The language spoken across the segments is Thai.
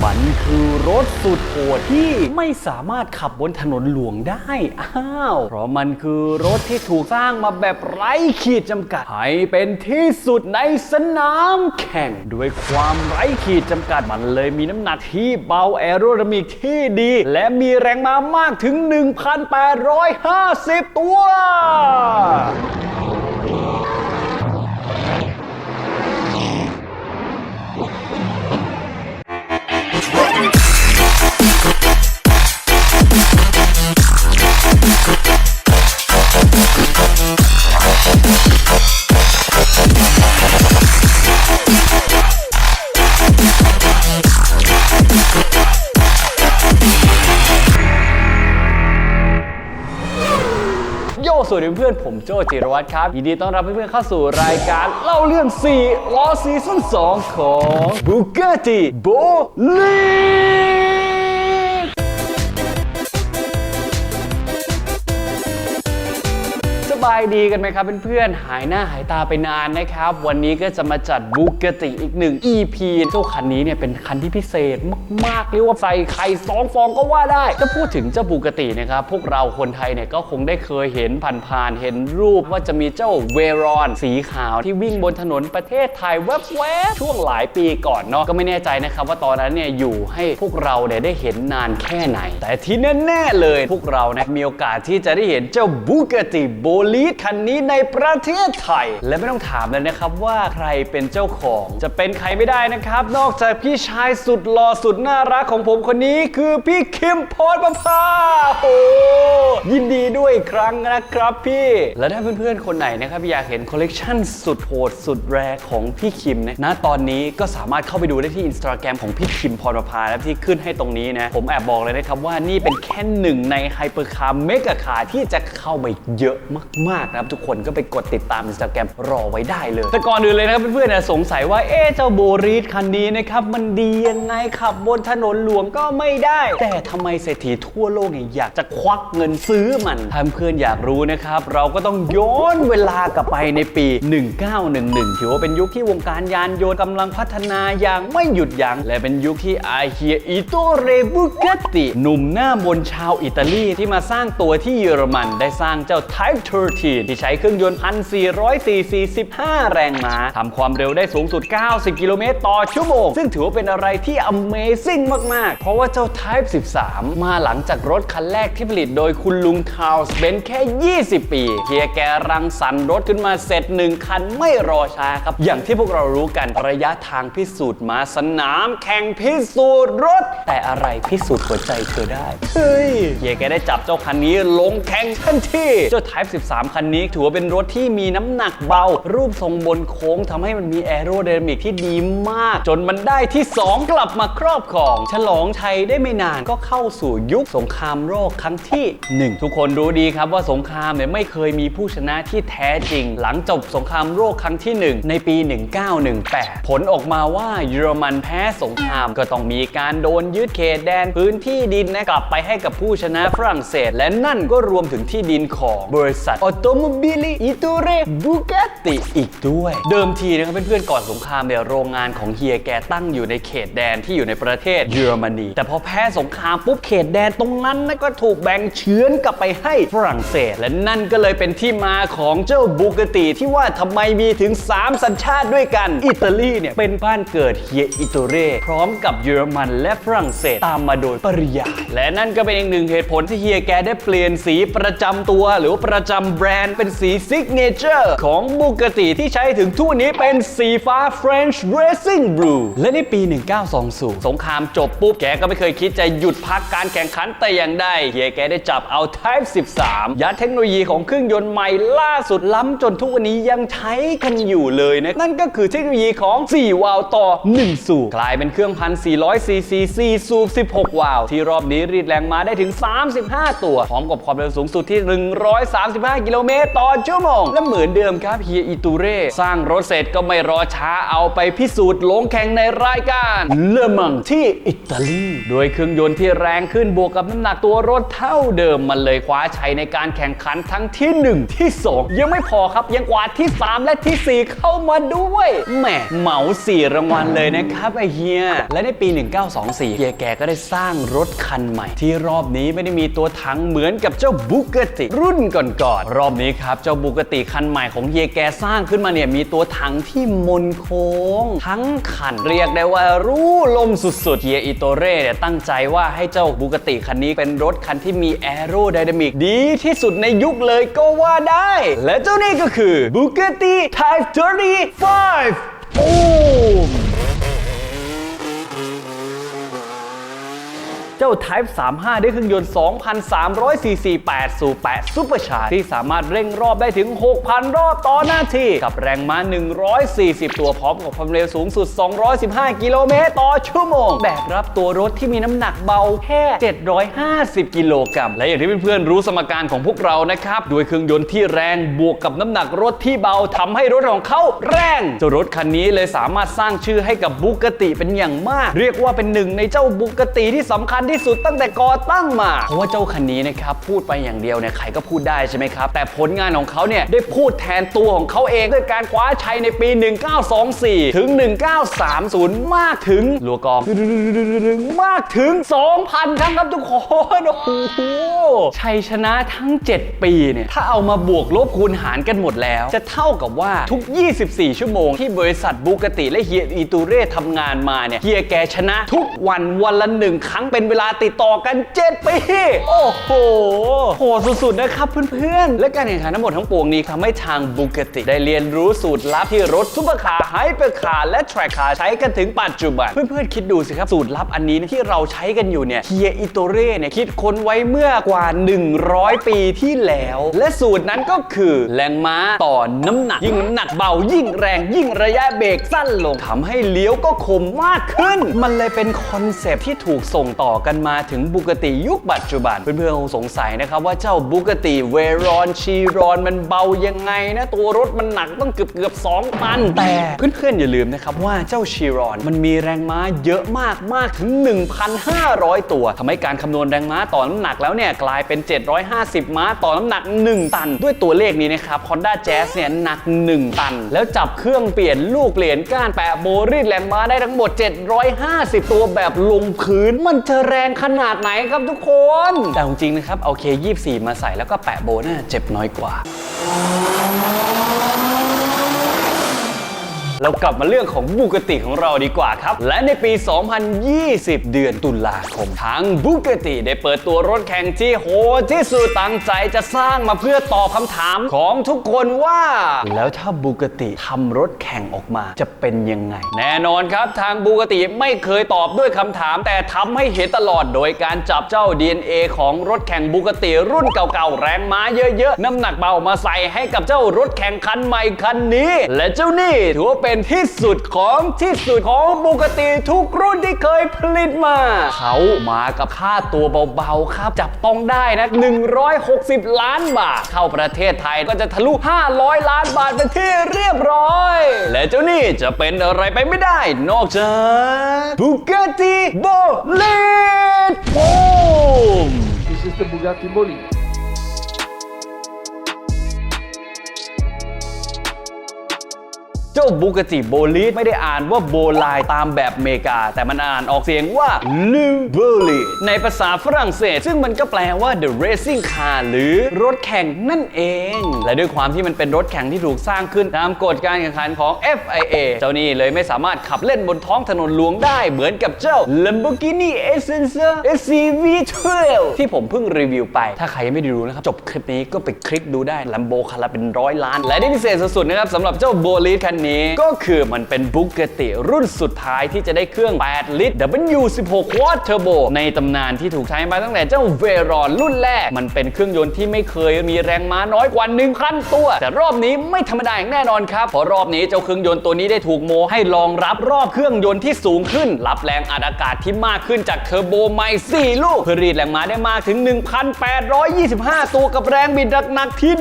มันคือรถสุดโหดที่ไม่สามารถขับบนถนนหลวงได้ อ้าว เพราะมันคือรถที่ถูกสร้างมาแบบไร้ขีดจำกัด ให้เป็นที่สุดในสนามแข่ง ด้วยความไร้ขีดจำกัดมันเลยมีน้ำหนักที่เบาแอโรไดมิกที่ดี และมีแรงม้ามากถึง 1,850 ตัว พื่อนผมโจจิรวัตรครับ ยินดีต้อนรับเพื่อนๆเข้าสู่รายการเล่าเรื่อง4ล้อซีซั่น2ของ Bugatti Bolide บายดีกันไหมครับเพื่อนๆ หายหน้าหายตาไปนานนะครับ วันนี้ก็จะมาจัดบูกติอีกหนึ่ง EP เจ้าคันนี้เนี่ยเป็นคันที่พิเศษมากๆเรียกว่าใส่ไข่สองฟองก็ว่าได้ถ้าพูดถึงเจ้าบูกตินะครับพวกเราคนไทยเนี่ยก็คงได้เคยเห็นผ่านๆเห็นรูปว่าจะมีเจ้าเวรอนสีขาวที่วิ่งบนถนนประเทศไทยแวบๆช่วงหลายปีก่อนเนาะก็ไม่แน่ใจนะครับว่าตอนนั้นเนี่ยอยู่ให้พวกเราเนี่ยได้เห็นนานแค่ไหน แต่ที่แน่ๆเลยพวกเรานะมีโอกาสที่จะได้เห็นเจ้าบูกติโบลลีดคันนี้ในประเทศไทย และไม่ต้องถามเลยนะครับว่าใครเป็นเจ้าของ จะเป็นใครไม่ได้นะครับ นอกจากพี่ชายสุดหล่อสุดน่ารักของผมคนนี้คือพี่คิมพอดประภาโอ้ยินดีด้วยอีกครั้งนะครับพี่ และถ้าเพื่อนๆ คนไหนนะครับอยากเห็นคอลเลกชันสุดโหดสุดแรของพี่คิมนะณตอนนี้ก็สามารถเข้าไปดูได้ที่อินสตาแกรมของพี่คิมพรประภาและที่ขึ้นให้ตรงนี้นะ ผมแอบบอกเลยนะครับว่านี่เป็นแค่หนึ่งในไฮเปอร์คาร์เมกะคาร์ที่จะเข้ามาเยอะมากๆนะครับทุกคนก็ไปกดติดตามอินสตาแกรมรอไว้ได้เลย แต่ก่อนอื่นเลยนะครับเพื่อนๆเนี่ยสงสัยว่าเอ๊ะเจ้าโบรีดคันนี้นะครับมันดียังไงขับบนถนนหลวงก็ไม่ได้ แต่ทำไมเศรษฐีทั่วโลกเนี่ยอยากจะควักเงินซื้อมันถ้าเพื่อนอยากรู้นะครับเราก็ต้องย้อนเวลากลับไปในปี 1911 ถือว่าเป็นยุคที่วงการยานยนต์กำลังพัฒนาอย่างไม่หยุดยัง้งและเป็นยุคที่อาเฮียอิโตเรบุกตติหนุ่มหน้ามนชาวอิตาลีที่มาสร้างตัวที่เยอรมันได้สร้างเจ้า Type 13ที่ใช้เครื่องยนต์1,400ซีซี15 แรงม้าทำความเร็วได้สูงสุด 90 กิโลเมตรต่อชั่วโมง ซึ่งถือว่าเป็นอะไรที่ Amazing มาก ๆ เพราะว่าเจ้า Type 13 มาหลังจากรถคันแรกที่ผลิตโดยคุณลุงคาร์ลส์เบนแค่ 20 ปีเฮียแกรังสรรค์รถขึ้นมาเสร็จหนึ่งคันไม่รอช้าครับ อย่างที่พวกเรารู้กันระยะทางพิสูจน์มาสนามแข่งพิสูจน์รถ แต่อะไรพิสูจน์หัวใจเธอได้เฮ้ยเฮียแกได้จับเจ้าคันนี้ลงแข่งทันทีเจ้า Type 13คันนี้ถือว่าเป็นรถที่มีน้ำหนักเบา รูปทรงบนโค้งทำให้มันมีแอโรไดนามิกที่ดีมาก จนมันได้ที่ 2 กลับมาครอบครอง ฉลองชัยได้ไม่นานก็เข้าสู่ยุคสงครามโลกครั้งที่ 1 ทุกคนรู้ดีครับว่าสงครามเนี่ยไม่เคยมีผู้ชนะที่แท้จริง หลังจบสงครามโลกครั้งที่ 1 ในปี 1918 ผลออกมาว่าเยอรมันแพ้สงครามก็ต้องมีการโดนยึดเขตแดนพื้นที่ดินนะกลับไปให้กับผู้ชนะฝรั่งเศส และนั่นก็รวมถึงที่ดินของบริษัทออโตโมบิลิอิตูเรบูกาติอีกด้วย เดิมทีนะครับเพื่อนๆก่อนสงครามเนี่ยโรงงานของเฮียแกตั้งอยู่ในเขตแดนที่อยู่ในประเทศเยอรมนี แต่พอแพ้สงครามปุ๊บเขตแดนตรงนั้นนะก็ถูกแบ่งเชื้อนกลับไปให้ฝรั่งเศส และนั่นก็เลยเป็นที่มาของเจ้าบูกติที่ว่าทำไมมีถึง 3 สัญชาติด้วยกัน อิตาลีเนี่ยเป็นบ้านเกิดเฮียอิโตเรพร้อมกับเยอรมันและฝรั่งเศสตามมาโดยปริยายและนั่นก็เป็นอีกหนึ่งเหตุผลที่เฮียแกได้เปลี่ยนสีประจำตัวหรือประจำแบรนด์เป็นสีซิกเนเจอร์ของบูกติที่ใช้ถึงทุกวันนี้เป็นสีฟ้า French Racing Blue และในปี 1920 สงครามจบปุ๊บแกก็ไม่เคยคิดจะหยุดพักการแข่งขันแต่อย่างใดเฮียแกได้จับเอา Type 13 ยัดเทคโนโลยีของเครื่องยนต์ใหม่ล่าสุดล้ำจนทุกวันนี้ยังใช้กันอยู่เลยนะ นั่นก็คือเทคโนโลยีของ 4 วาล์วต่อ 1 สูบกลายเป็นเครื่อง1,400 ซีซี4สูบ 16 วาล์วที่รอบนี้รีดแรงมาได้ถึง 35 ตัว พร้อมกับความเร็วสูงสุดที่ 135กิโลเมตรต่อชั่วโมง และเหมือนเดิมครับเฮียอิตูเร่สร้างรถเสร็จก็ไม่รอช้าเอาไปพิสูจน์ลงแข่งในรายการเลมังที่อิตาลี โดยเครื่องยนต์ที่แรงขึ้นบวกกับน้ำหนักตัวรถเท่าเดิมมันเลยคว้าชัยในการแข่งขันทั้งที่ 1 ที่ 2 ยังไม่พอครับยังกวาดที่ 3 และที่ 4 เข้ามาด้วยแหมเหมา4รางวัลเลยนะครับไอเฮียและในปี 1924 เฮียแกก็ได้สร้างรถคันใหม่ ที่รอบนี้ไม่ได้มีตัวถังเหมือนกับเจ้าบุกติรุ่นก่อนๆรอบนี้ครับ เจ้าบุกติคันใหม่ของเฮียแกสร้างขึ้นมาเนี่ย มีตัวถังที่มนโค้ง ทั้งคันเรียกได้ว่ารู้ลมสุดๆ เฮียอิโตเร่เนี่ยตั้งใจว่าให้เจ้าบุกติคันนี้เป็นรถคันที่มีแอโรไดนามิกดีที่สุดในยุคเลยก็ว่าได้ และเจ้านี่ก็คือ Bugatti Type 35โอ้ม เจ้า Type 35ได้เครื่องยนต์ 2,300ซีซี8สู่8ซุปเปอร์ชาร์จที่สามารถเร่งรอบได้ถึง 6,000 รอบต่อนาที กับแรงม้า 140 ตัวพร้อมกับความเร็วสูงสุด 215 กิโลเมตรต่อชั่วโมง แบกรับตัวรถที่มีน้ำหนักเบาแค่ 750 กิโลกรัม และอย่างที่เพื่อนๆรู้สมการของพวกเรานะครับ ด้วยเครื่องยนต์ที่แรงบวกกับน้ำหนักรถที่เบาทำให้รถของเขาแรงเจ้ารถคันนี้เลยสามารถสร้างชื่อให้กับบุกติเป็นอย่างมาก เรียกว่าเป็นหนึ่งในเจ้าบุกติที่สำคัญที่ที่สุดตั้งแต่ก่อตั้งมา เพราะว่าเจ้าคันนี้นะครับพูดไปอย่างเดียวเนี่ยใครก็พูดได้ใช่ไหมครับ แต่ผลงานของเขาเนี่ยได้พูดแทนตัวของเขาเองด้วยการคว้าชัยในปี 1924 ถึง 1930 มากถึงลัวกองมากถึง 2,000 ครั้งครับทุกคนโอ้โหชัยชนะทั้ง 7 ปีเนี่ยถ้าเอามาบวกลบคูณหารกันหมดแล้ว จะเท่ากับว่าทุก 24 ชั่วโมงที่บริษัทบูกติและเฮียอีตูเร่ทำงานมาเนี่ยเฮียแกชนะทุกวันวันละหนึ่งครั้งเป็นเวลาติดต่อกัน 7 ปี โอ้โหโหดสุดๆนะครับเพื่อนๆ และการแข่งขันทั้งหมดทั้งปวงนี้ทำให้ทางบูกติ ได้เรียนรู้สูตรลับที่รถซุปเปอร์คาร์ไฮเปอร์คาร์และแทร็กคาร์ใช้กันถึงปัจจุบัน เพื่อนๆ คิดดูสิครับ สูตรลับอันนี้ที่เราใช้กันอยู่เนี่ยเฮียอิโตเร่เนี่ยคิดค้นไว้เมื่อกว่า 100 ปีที่แล้ว และสูตรนั้นก็คือแรงม้าต่อน้ำหนัก ยิ่งน้ำหนักเบายิ่งแรงยิ่งระยะเบรกสั้นลงทำให้เลี้ยวก็คมมากขึ้น มันเลยเป็นคอนเซปต์ที่ถูกส่งต่อกันมาถึงบุกติยุคปัจจุบัน เพื่อนๆคงสงสัยนะครับว่าเจ้าบุกติเวรอนชีรอนมันเบายังไงนะตัวรถมันหนักต้องเกือบเกือบ2ตันแต่ เพื่อนๆอย่าลืมนะครับว่าเจ้าชีรอนมันมีแรงม้าเยอะมากมากถึง 1,500 ตัวทำให้การคำนวณแรงม้าต่อน้ำหนักแล้วเนี่ยกลายเป็น 750 ม้าต่อน้ำหนัก 1 ตัน ด้วยตัวเลขนี้นะครับ Honda Jazz เนี่ยหนัก 1 ตัน แล้วจับเครื่องเปลี่ยนลูกเปลี่ยนก้านแปะโบรีดแรงม้าได้ทั้งหมด 750 ตัวแบบลงพื้นมันจะแรงขนาดไหนครับทุกคน แต่จริงนะครับเอาเค24 มาใส่แล้วก็แปะโบน่าเจ็บน้อยกว่า เรากลับมาเรื่องของบูกติของเราดีกว่าครับ และในปี 2020 เดือนตุลาคมทางบูกติได้เปิดตัวรถแข่งที่โหดที่สุดตั้งใจจะสร้างมาเพื่อตอบคำถามของทุกคนว่า แล้วถ้าบูกติทำรถแข่งออกมาจะเป็นยังไง แน่นอนครับทางบูกติไม่เคยตอบด้วยคำถาม แต่ทำให้เห็นตลอดโดยการจับเจ้า DNA ของรถแข่งบูกติรุ่นเก่าๆแรงม้าเยอะๆน้ำหนักเบามาใส่ให้กับเจ้ารถแข่งคันใหม่คันนี้ และเจ้านี่ถือว่าเป็นที่สุดของที่สุดของบูกติทุกรุ่นที่เคยผลิตมา เขามากับค่าตัวเบาๆครับ จับต้องได้นะ 160 ล้านบาท เข้าประเทศไทยก็จะทะลุ 500 ล้านบาทเป็นที่เรียบร้อย และเจ้านี่จะเป็นอะไรไปไม่ได้ นอกจากบูกติโบเลตโ This is the Bugatti Bolide. จ้าบูกติโบลีไม่ได้อ่านว่าโบลายตามแบบเมกา แต่มันอ่านออกเสียงว่าลูโบลีในภาษาฝรั่งเศส ซึ่งมันก็แปลว่า the racing car หรือรถแข่งนั่นเอง และด้วยความที่มันเป็นรถแข่งที่ถูกสร้างขึ้นตามกฎการแข่งขันของ FIA เจ้านี่เลยไม่สามารถขับเล่นบนท้องถนนหลวงได้เหมือนกับเจ้า Lamborghini Essenza SCV12 ที่ผมเพิ่งรีวิวไป ถ้าใครยังไม่ได้ดูนะครับ จบคลิปนี้ก็ไปคลิกดูได้ Lambo คันละเป็นร้อยล้าน และที่พิเศษสุดๆนะครับสำหรับเจ้าโบลีคันนี้นี้ก็คือมันเป็นบุกติรุ่นสุดท้ายที่จะได้เครื่อง 8 ลิตร W16 Quad Turbo ในตำนานที่ถูกใช้มาตั้งแต่เจ้าเวรอนรุ่นแรก มันเป็นเครื่องยนต์ที่ไม่เคยมีแรงม้าน้อยกว่า1,000ตัว แต่รอบนี้ไม่ธรรมดาอย่างแน่นอนครับเพราะรอบนี้เจ้าเครื่องยนต์ตัวนี้ได้ถูกโมให้รองรับรอบเครื่องยนต์ที่สูงขึ้น รับแรงอัดอากาศที่มากขึ้นจากเทอร์โบใหม่4ลูกเพื่อรีดแรงม้าได้มากถึง 1,825 ตัวกับแรงบิดหนักๆที่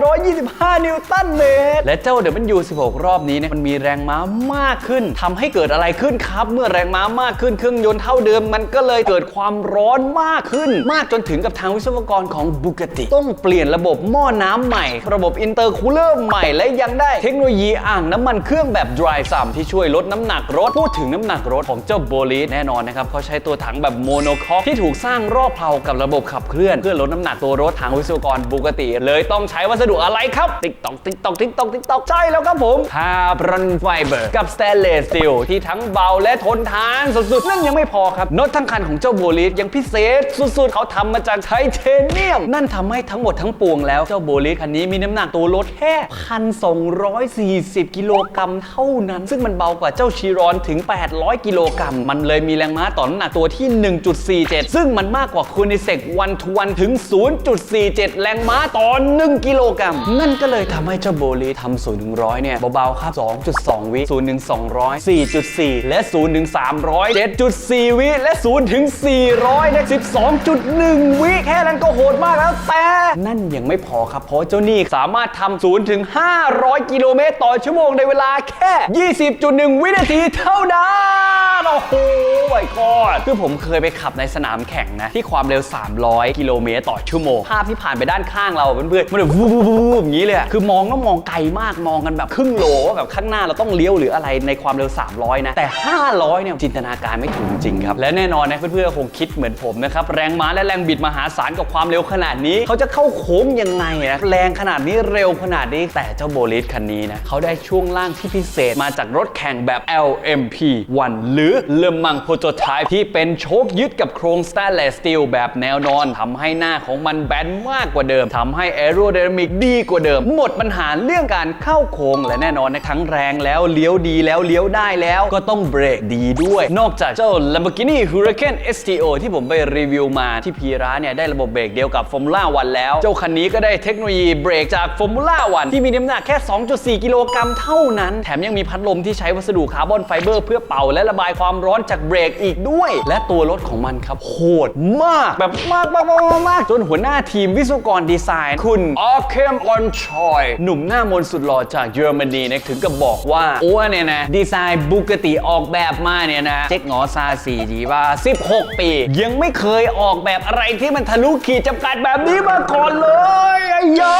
1,825 นิวตันเมตรและเจ้า W16 รอบนี้เนี่ยมันมีแรงม้ามากขึ้นทำให้เกิดอะไรขึ้นครับ เมื่อแรงม้ามากขึ้นเครื่องยนต์เท่าเดิม มันก็เลยเกิดความร้อนมากขึ้น มากจนถึงกับทางวิศวกรของบุกติ ต้องเปลี่ยนระบบหม้อน้ำใหม่ ระบบอินเตอร์คูลเลอร์ใหม่และยังได้เทคโนโลยีอ่างน้ำมันเครื่องแบบ dry sum ที่ช่วยลดน้ำหนักรถพูดถึงน้ำหนักรถของเจ้าโบลีแน่นอนนะครับเขาใช้ตัวถังแบบโมโนคอกที่ถูกสร้างรอบเพลากับระบบขับเคลื่อนเพื่อลดน้ำหนักตัวรถทางวิศวกรบุกติ เลยต้องใช้วัสดุอะไรครับติ๊กตอกติ๊กตอกติ๊กตอกติ๊กตอกใช่แล้วครับผมคาร์บอนไฟเบอร์กับสเตนเลสสตีลที่ทั้งเบาและทนทานสุดๆ นั่นยังไม่พอครับน็อตทั้งคันของเจ้าโบลียังพิเศษสุดๆ เขาทำมาจากไทเทเนียม นั่นทำให้ทั้งหมดทั้งปวงแล้วเจ้าโบลีคันนี้มีน้ำหนักตัวรถแค่1,240 กิโลกรัมเท่านั้น ซึ่งมันเบากว่าเจ้าชีรอนถึง 800 กิโลกรัมมันเลยมีแรงม้าต่อน้ำหนักตัวที่ 1.47 ซึ่งมันมากกว่าคูนิเซกวันทวนถึง 0.47 แรงม้าต่อ 1 กิโลกรัมนั่นก็เลยทำให้เจ้าโบลีทำ0ถึง100เนี่ยเบาๆครับ 2.2 วิ0ถึง200 4.4 และ0ถึง300 7.4 วิและ0ถึง400ได้12.1 วิแค่นั้นก็โหดมากแล้วแต่นั่นยังไม่พอครับ เพราะเจ้านี่สามารถทำ0ถึง500 กิโลเมตรต่อชั่วโมงในเวลาแค่ 20.1 วินาทีเท่านั้นโอ้โหไอ้กอดคือผมเคยไปขับในสนามแข่งนะ ที่ความเร็ว 300 กิโลเมตรต่อชั่วโมง ภาพที่ผ่านไปด้านข้างเราเพื่อนๆมันแบบวูบวูบวูบอย่างนี้เลยคือมองแล้วมองไกลมากมองกันแบบครึ่งโลว่าแบบข้างหน้าเราต้องเลี้ยวหรืออะไรในความเร็ว 300 นะ แต่ 500 เนี่ยจินตนาการไม่ถึงจริงครับ และแน่นอนนะเพื่อนๆคงคิดเหมือนผมนะครับแรงม้าและแรงบิดมหาศาลกับความเร็วขนาดนี้ เขาจะเข้าโค้งยังไงนะแรงขนาดนี้เร็วขนาดนี้แต่เจ้าโบลิสคันนี้นะเขาได้ช่วงล่างที่พิเศษมาจากรถแข่งแบบ LMP1 หรือ Le Mans Prototype ที่เป็นโชคยึดกับโครง Stainless Steel แบบแนวนอนทำให้หน้าของมันแบนมากกว่าเดิมทำให้ Aerodynamic ดีกว่าเดิม หมดปัญหาเรื่องการเข้าโค้งและแน่นอนนะทั้งแรงแล้วเลี้ยวดีแล้วเลี้ยวได้แล้วก็ต้องเบรกดีด้วย นอกจากเจ้า Lamborghini Huracan STO ที่ผมไปรีวิวมาที่พีระเนี่ยได้ระบบเบรกเดียวกับ Formula 1 แล้ว เจ้าคันนี้ก็ได้เทคโนโลยีเบรกจาก Formula 1 ที่มีน้ำหนักแค่ 2.4 กิโลกรัมเท่านั้น แถมยังมีพัดลมที่ใช้วัสดุคาร์บอนไฟเบอร์เพื่อเป่าและระบายความร้อนจากเบรกอีกด้วย และตัวรถของมันครับโหดมากแบบมากมากมากมากจนหัวหน้าทีมวิศวกรดีไซน์ คุณออเคมออนชอยหนุ่มหน้ามนสุดหล่อจากเยอรมนีเนี่ยถึงกับบอกว่าโอ้เนี่ยนะดีไซน์บุกติออกแบบมาเนี่ยนะเจ๊กหงอซาสีดีว่า 16 ปี ยังไม่เคยออกแบบอะไรที่มันทะลุขีดจำกัดแบบนี้มาก่อนเลยไอ้ยา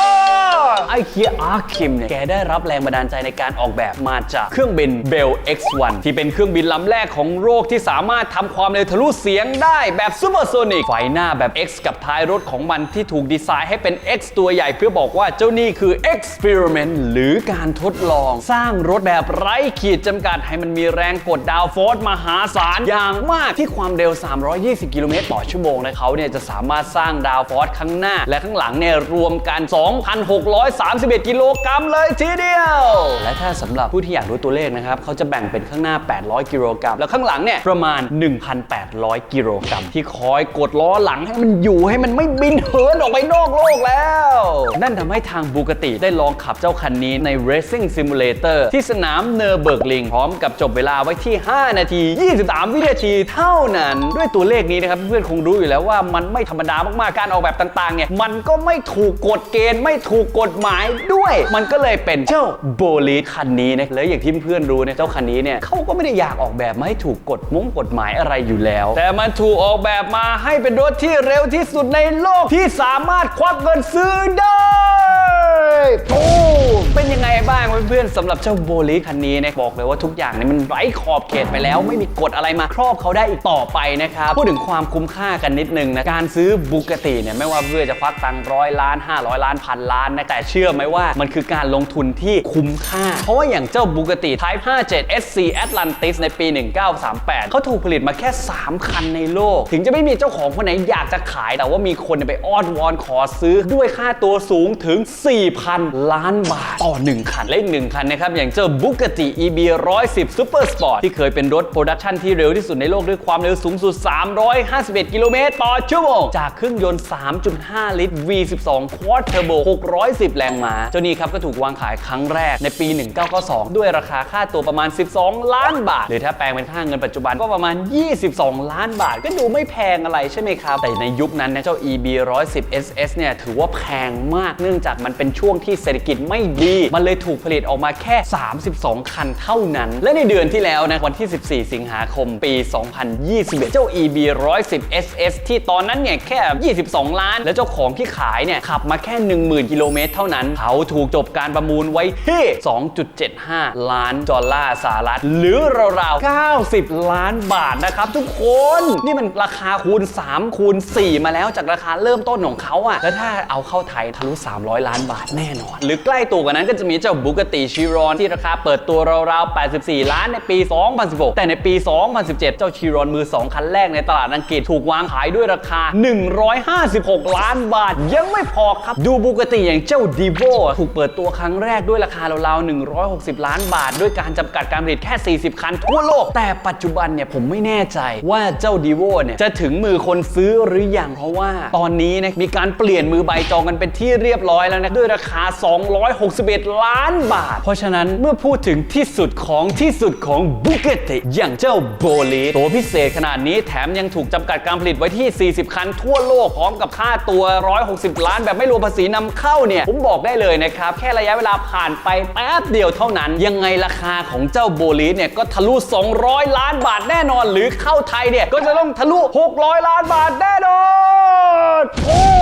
ไอเคียอาร์คิมเนี่ยแกได้รับแรงบันดาลใจในการออกแบบมาจากเครื่องบินเบล X1 ที่เป็นเครื่องบินลำแรกของโลกที่สามารถทำความเร็วทะลุเสียงได้แบบซูเปอร์โซนิกไฟหน้าแบบ X กับท้ายรถของมันที่ถูกดีไซน์ให้เป็น X ตัวใหญ่เพื่อบอกว่าเจ้านี่คือ Experiment หรือการทดลองสร้างรถแบบไร้ขีดจำกัด ให้มันมีแรงกดดาวโฟร์สมหาศาลอย่างมากที่ความเร็ว 320 กิโลเมตรต่อชั่วโมงนะเขาเนี่ยจะสามารถสร้างดาวโฟร์สข้างหน้า และข้างหลังเนี่ยรวมกัน 2,631 กิโลกรัมเลยทีเดียว และถ้าสำหรับผู้ที่อยากรู้ตัวเลขนะครับเขาจะแบ่งเป็นข้างหน้า 800 กิโลกรัมแล้วข้างหลังเนี่ยประมาณ 1,800 กิโลกรัมที่คอยกดล้อหลังให้มันอยู่ให้มันไม่บินเหินออกไปนอกโลกแล้ว นั่นทำให้ทางบูกติได้ลองขับเจ้าคันนี้ใน Racing Simulator ที่สนามเนอร์เบิร์กลิงพร้อมกับจบเวลาไว้ที่ 5 นาที 23 วินาทีเท่านั้น ด้วยตัวเลขนี้นะครับเพื่อนคงรู้อยู่แล้วว่ามันไม่ธรรมดามากๆการออกแบบต่างๆเนี่ยมันก็ไม่ถูกกฎเกณฑ์ไม่ถูกกฎหมายด้วย มันก็เลยเป็นเจ้าโบลีคันนี้นะแล้วอย่างที่เพื่อนรู้เนี่ยเจ้าคันนี้เนี่ยเขาก็ไม่ได้อยากออกแบบมาให้ถูกกฎมุ้งกฎหมายอะไรอยู่แล้ว แต่มันถูกออกแบบมาให้เป็นรถที่เร็วที่สุดในโลกที่สามารถควักเงินซื้อได้ โอ้เป็นยังไงบ้างเพื่อนๆสำหรับเจ้าโบลีคันนี้นะบอกเลยว่าทุกอย่างเนี่ยมันไร้ขอบเขตไปแล้ว ไม่มีกฎอะไรมาครอบเขาได้อีกต่อไปนะครับพูดถึงความคุ้มค่ากันนิดนึงนะการซื้อบุกติเนี่ยไม่ว่าเพื่อจะควักตังร้อยล้าน 500 ล้านพันล้านนะแต่เชื่อไหมว่ามันคือการลงทุนที่คุ้มค่า เพราะว่าอย่างเจ้าบุกติ Type 57 SC Atlantis ในปี 1938 เขาถูกผลิตมาแค่ 3 คันในโลก ถึงจะไม่มีเจ้าของคนไหนอยากจะขาย แต่ว่ามีคนไปอ้อนวอนขอซื้อด้วยค่าตัวสูงถึง4,000 1,000 ล้านบาท ต่อ 1 คันและอีกหนึ่งคันนะครับ อย่างเจ้า Bugatti EB 110 Super Sport ที่เคยเป็นรถโปรดักชันที่เร็วที่สุดในโลกด้วยความเร็วสูงสุด 351 กิโลเมตรต่อชั่วโมง จากเครื่องยนต์ 3.5 ลิตร V12 Quad Turbo 610 แรงม้า เจ้านี้ครับก็ถูกวางขายครั้งแรกในปี 1992 ด้วยราคาค่าตัวประมาณ 12 ล้านบาท หรือถ้าแปลงเป็นค่าเงินปัจจุบันก็ประมาณ 22 ล้านบาท ก็ดูไม่แพงอะไรใช่ไหมครับ แต่ในยุคนั้นนะเจ้า EB 110 SS เนี่ยถือว่าแพงมากเนื่องจากมันเป็นช่วงที่เศรษฐกิจไม่ดี มันเลยถูกผลิตออกมาแค่ 32 คันเท่านั้น และในเดือนที่แล้วนะ วันที่ 14 สิงหาคมปี 2021 เจ้า EB 110 SS ที่ตอนนั้นเนี่ยแค่ 22 ล้าน และเจ้าของที่ขายเนี่ยขับมาแค่ 10,000 กิโลเมตรเท่านั้น เขาถูกจบการประมูลไว้ที่ 2.75 ล้านดอลลาร์สหรัฐ หรือราวๆ 90 ล้านบาทนะครับทุกคน นี่มันราคาคูณ 3 คูณ 4 มาแล้วจากราคาเริ่มต้นของเขาอะแล้วถ้าเอาเข้าไทยทะลุ 300 ล้านบาทแน่นอน หรือใกล้ตัวกว่านั้นก็จะมีเจ้าบุกติชิรอนที่ราคาเปิดตัวราวๆ 84 ล้านในปี 2016 แต่ในปี 2017 เจ้าชิรอนมือ 2 คันแรกในตลาดอังกฤษถูกวางขายด้วยราคา 156 ล้านบาท ยังไม่พอครับ ดูบุกติอย่างเจ้าดีโวถูกเปิดตัวครั้งแรกด้วยราคาราวๆ 160 ล้านบาท ด้วยการจำกัดการผลิตแค่ 40 คันทั่วโลก แต่ปัจจุบันเนี่ยผมไม่แน่ใจว่าเจ้าดีโวเนี่ยจะถึงมือคนซื้อหรือยังเพราะว่า ตอนนี้นะมีการเปลี่ยนมือใบจองกันเป็นที่เรียบร้อยแล้วนะด้วยราคา261 ล้านบาท เพราะฉะนั้นเมื่อพูดถึงที่สุดของที่สุดของบุกติอย่างเจ้าโบลีตัวพิเศษขนาดนี้แถมยังถูกจำกัดการผลิตไว้ที่ 40 คันทั่วโลกพร้อมกับค่าตัว 160 ล้านแบบไม่รวมภาษีนำเข้าเนี่ย ผมบอกได้เลยนะครับ แค่ระยะเวลาผ่านไปแป๊บเดียวเท่านั้น ยังไงราคาของเจ้าโบลีเนี่ยก็ทะลุ 200 ล้านบาทแน่นอน หรือเข้าไทยเนี่ยก็จะต้องทะลุ 600 ล้านบาทแน่นอนโอ้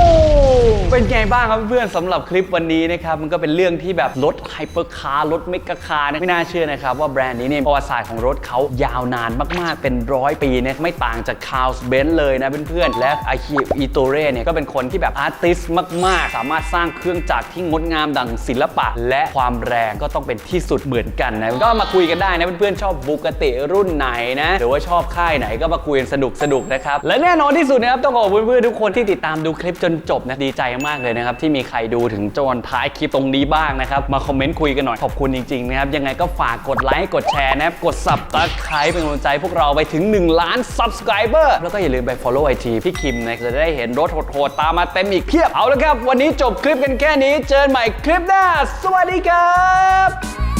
เป็นไงบ้างครับเพื่อนสำหรับคลิปวันนี้นะครับมันก็เป็นเรื่องที่แบบรถไฮเปอร์คาร์รถเมกะคาร์นะไม่น่าเชื่อนะครับว่าแบรนด์นี้เนี่ยประวัติศาสตร์ของรถเขายาวนานมากๆเป็นร้อยปีนะไม่ต่างจากคาร์ลส์เบนซ์เลยนะเพื่อนๆและอาคิอิโตเร่เนี่ยก็เป็นคนที่แบบอาร์ติสมากๆ สามารถสร้างเครื่องจักรที่งดงามดังศิลปะ และความแรงก็ต้องเป็นที่สุดเหมือนกันนะก็มาคุยกันได้นะเพื่อนๆชอบบุกติรุ่นไหนนะหรือว่าชอบค่ายไหนก็มาคุยกันสนุกสนุกๆนะครับและแน่นอนที่สุดนะครับต้องขอบคุณเพื่อนๆทุกคนที่ติดตามดูคลิปจนจบนะดีใจมากากเลยนะครับ ที่มีใครดูถึงจนท้ายคลิปตรงนี้บ้างนะครับ มาคอมเมนต์คุยกันหน่อย ขอบคุณจริงๆนะครับ ยังไงก็ฝากกดไลค์กดแชร์นะครับ กดสับตะข่ายเป็นกำลังใจพวกเราไปถึง 1 ล้าน subscriber แล้วก็อย่าลืมไป follow IG พี่คิมนะจะได้เห็นรถโหดๆตามมาเต็มอีกเพียบเอาละครับ วันนี้จบคลิปกันแค่นี้ เจอกันใหม่คลิปหน้า สวัสดีครับ